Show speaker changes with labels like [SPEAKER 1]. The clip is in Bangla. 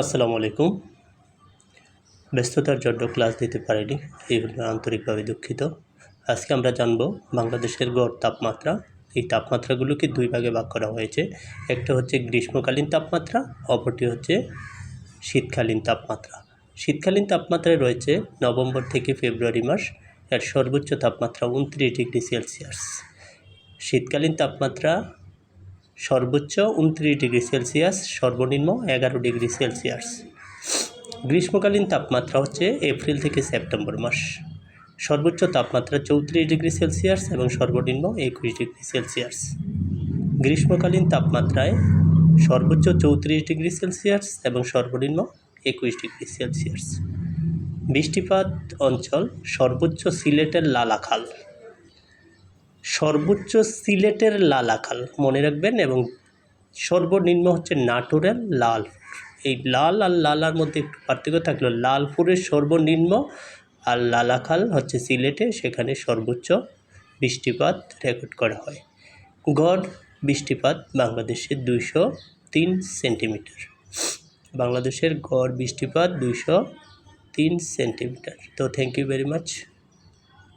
[SPEAKER 1] আসসালামু আলাইকুম। ব্যস্ততার জন্য ক্লাস দিতে পারিনি, এই জন্য আন্তরিকভাবে দুঃখিত। আজকে আমরা জানব বাংলাদেশের গড় তাপমাত্রা। এই তাপমাত্রাগুলোকে দুই ভাগে ভাগ করা হয়েছে। একটা হচ্ছে গ্রীষ্মকালীন তাপমাত্রা, অপরটি হচ্ছে শীতকালীন তাপমাত্রা। শীতকালীন তাপমাত্রায় রয়েছে নভেম্বর থেকে ফেব্রুয়ারি মাস, এর সর্বোচ্চ তাপমাত্রা উনত্রিশ ডিগ্রি সেলসিয়াস। শীতকালীন তাপমাত্রা সর্বোচ্চ উনত্রিশ ডিগ্রি সেলসিয়াস, সর্বনিম্ন এগারো ডিগ্রি সেলসিয়াস। গ্রীষ্মকালীন তাপমাত্রা হচ্ছে এপ্রিল থেকে সেপ্টেম্বর মাস। সর্বোচ্চ তাপমাত্রা চৌত্রিশ ডিগ্রি সেলসিয়াস এবং সর্বনিম্ন একুশ ডিগ্রি সেলসিয়াস। গ্রীষ্মকালীন তাপমাত্রায় সর্বোচ্চ চৌত্রিশ ডিগ্রি সেলসিয়াস এবং সর্বনিম্ন একুশ ডিগ্রি সেলসিয়াস। বৃষ্টিপাত অঞ্চল সর্বোচ্চ সিলেটের লালাখাল। সর্বোচ্চ সিলেটের লালাখাল মনে রাখবেন, এবং সর্বনিম্ন হচ্ছে নাটোরের লালপুর এই লাল আর লালার মধ্যে একটু পার্থক্য থাকল লালপুরের সর্বনিম্ন আর লালাখাল হচ্ছে সিলেটে, সেখানে সর্বোচ্চ বৃষ্টিপাত রেকর্ড করা হয়। গড় বৃষ্টিপাত বাংলাদেশে দুইশো তিন সেন্টিমিটার। বাংলাদেশের গড় বৃষ্টিপাত দুইশো তিন সেন্টিমিটার। তো থ্যাংক ইউ ভেরি মাচ